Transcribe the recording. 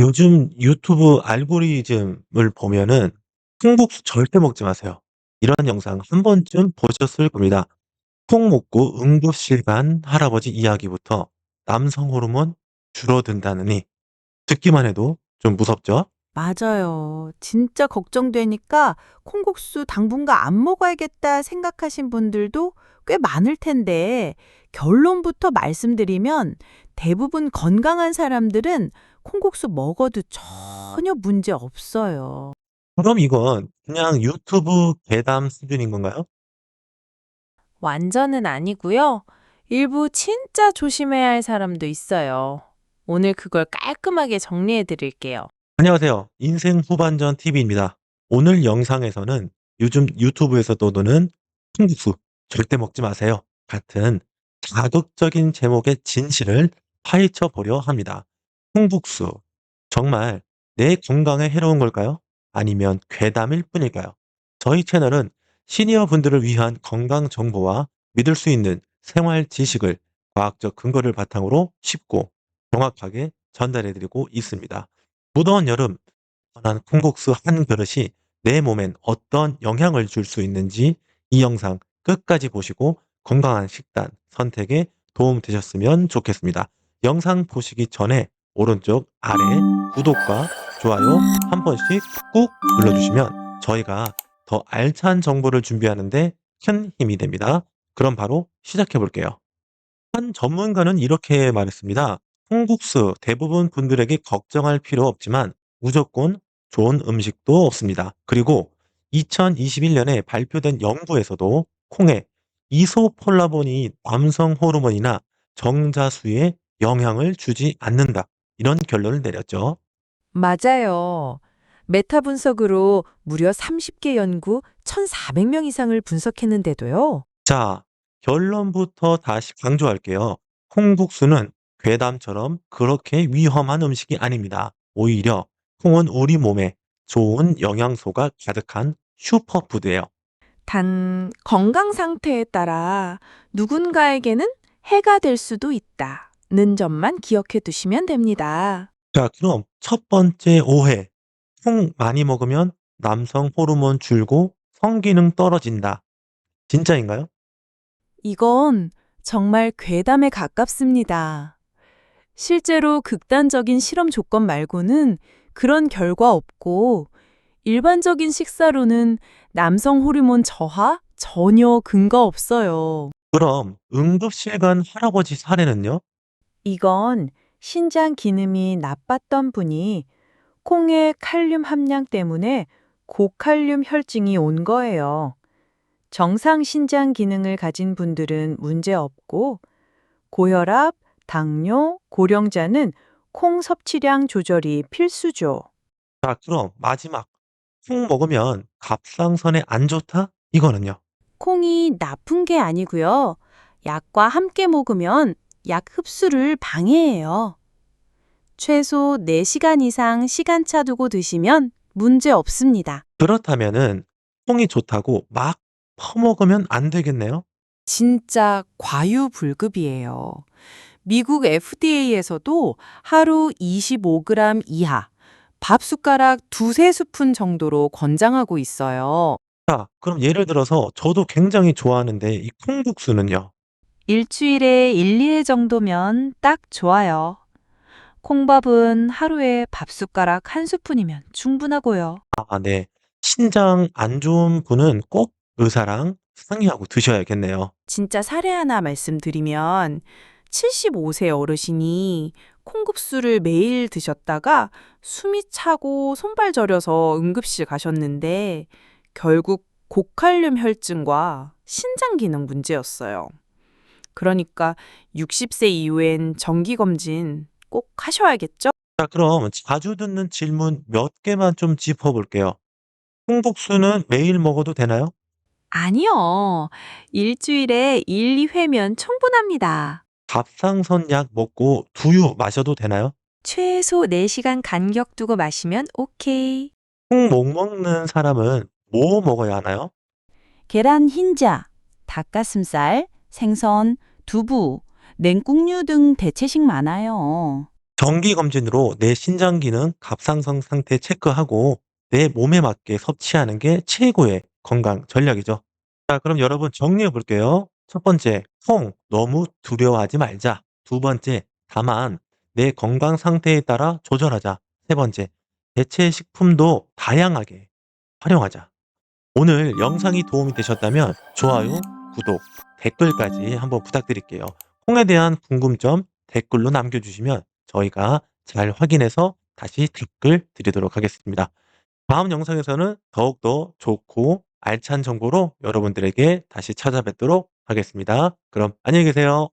요즘 유튜브 알고리즘을 보면은 "콩국수 절대 먹지 마세요." 이런 영상 한 번쯤 보셨을 겁니다. 콩 먹고 응급실 간 할아버지 이야기부터 남성 호르몬 줄어든다느니 듣기만 해도 좀 무섭죠? 맞아요. 진짜 걱정되니까 콩국수 당분간 안 먹어야겠다 생각하신 분들도 꽤 많을 텐데, 결론부터 말씀드리면 대부분 건강한 사람들은 콩국수 먹어도 전혀 문제 없어요. 그럼 이건 그냥 유튜브 괴담 수준인 건가요? 완전은 아니고요. 일부 진짜 조심해야 할 사람도 있어요. 오늘 그걸 깔끔하게 정리해 드릴게요. 안녕하세요. 인생 후반전 TV입니다. 오늘 영상에서는 요즘 유튜브에서 떠도는 "콩국수 절대 먹지 마세요." 같은 자극적인 제목의 진실을 파헤쳐 보려 합니다. 콩국수 정말 내 건강에 해로운 걸까요? 아니면 괴담일 뿐일까요? 저희 채널은 시니어 분들을 위한 건강 정보와 믿을 수 있는 생활 지식을 과학적 근거를 바탕으로 쉽고 정확하게 전달해 드리고 있습니다. 무더운 여름 시원한 콩국수 한 그릇이 내 몸엔 어떤 영향을 줄 수 있는지 이 영상 끝까지 보시고 건강한 식단 선택에 도움 되셨으면 좋겠습니다. 영상 보시기 전에 오른쪽 아래 구독과 좋아요 한 번씩 꾹 눌러주시면 저희가 더 알찬 정보를 준비하는 데 큰 힘이 됩니다. 그럼 바로 시작해 볼게요. 한 전문가는 이렇게 말했습니다. "콩국수 대부분 분들에게 걱정할 필요 없지만 무조건 좋은 음식도 없습니다." 그리고 2021 년에 발표된 연구에서도 콩에 이소폴라본이 남성 호르몬이나 정자수에 영향을 주지 않는다. 이런 결론을 내렸죠. 맞아요. 메타 분석으로 무려 30개 연구 1,400명 이상을 분석했는데도요. 자, 결론부터 다시 강조할게요. 콩국수는 괴담처럼 그렇게 위험한 음식이 아닙니다. 오히려 콩은 우리 몸에 좋은 영양소가 가득한 슈퍼푸드예요. 단 건강 상태에 따라 누군가에게는 해가 될 수도 있다 는 점만 기억해 두시면 됩니다. 자, 그럼 첫 번째 오해. 콩 많이 먹으면 남성 호르몬 줄고 성기능 떨어진다. 진짜인가요? 이건 정말 괴담에 가깝습니다. 실제로 극단적인 실험 조건 말고는 그런 결과 없고 일반적인 식사로는 남성 호르몬 저하 전혀 근거 없어요. 그럼 응급실 간 할아버지 사례는요? 이건 신장 기능이 나빴던 분이 콩의 칼륨 함량 때문에 고칼륨 혈증이 온 거예요. 정상 신장 기능을 가진 분들은 문제 없고 고혈압, 당뇨, 고령자는 콩 섭취량 조절이 필수죠. 자, 그럼 마지막. 콩 먹으면 갑상선에 안 좋다? 이거는요? 콩이 나쁜 게 아니고요. 약과 함께 먹으면 약 흡수를 방해해요. 최소 4시간 이상 시간차 두고 드시면 문제 없습니다. 그렇다면은 콩이 좋다고 막 퍼먹으면 안 되겠네요? 진짜 과유불급이에요. 미국 FDA에서도 하루 25g 이하, 밥 숟가락 두세 스푼 정도로 권장하고 있어요. 자, 그럼 예를 들어서 저도 굉장히 좋아하는데 이 콩국수는요? 일주일에 1, 2회 정도면 딱 좋아요. 콩밥은 하루에 밥 숟가락 한 스푼이면 충분하고요. 아, 네. 신장 안 좋은 분은 꼭 의사랑 상의하고 드셔야겠네요. 진짜 사례 하나 말씀드리면 75세 어르신이 콩국수를 매일 드셨다가 숨이 차고 손발 저려서 응급실 가셨는데 결국 고칼륨 혈증과 신장 기능 문제였어요. 그러니까 60세 이후엔 정기 검진 꼭 하셔야겠죠? 자, 그럼 자주 듣는 질문 몇 개만 좀 짚어볼게요. 콩국수는 매일 먹어도 되나요? 아니요. 일주일에 1, 2회면 충분합니다. 갑상선 약 먹고 두유 마셔도 되나요? 최소 4시간 간격 두고 마시면 오케이. 콩 못 먹는 사람은 뭐 먹어야 하나요? 계란 흰자, 닭가슴살, 생선, 두부, 냉국류 등 대체식 많아요. 정기 검진으로 내 신장 기능, 갑상선 상태 체크하고 내 몸에 맞게 섭취하는 게 최고의 건강 전략이죠. 자, 그럼 여러분 정리해 볼게요. 첫 번째, 콩 너무 두려워하지 말자. 두 번째, 다만 내 건강 상태에 따라 조절하자. 세 번째, 대체 식품도 다양하게 활용하자. 오늘 영상이 도움이 되셨다면 좋아요, 구독, 댓글까지 한번 부탁드릴게요. 콩에 대한 궁금점 댓글로 남겨주시면 저희가 잘 확인해서 다시 댓글 드리도록 하겠습니다. 다음 영상에서는 더욱더 좋고 알찬 정보로 여러분들에게 다시 찾아뵙도록 하겠습니다. 그럼 안녕히 계세요.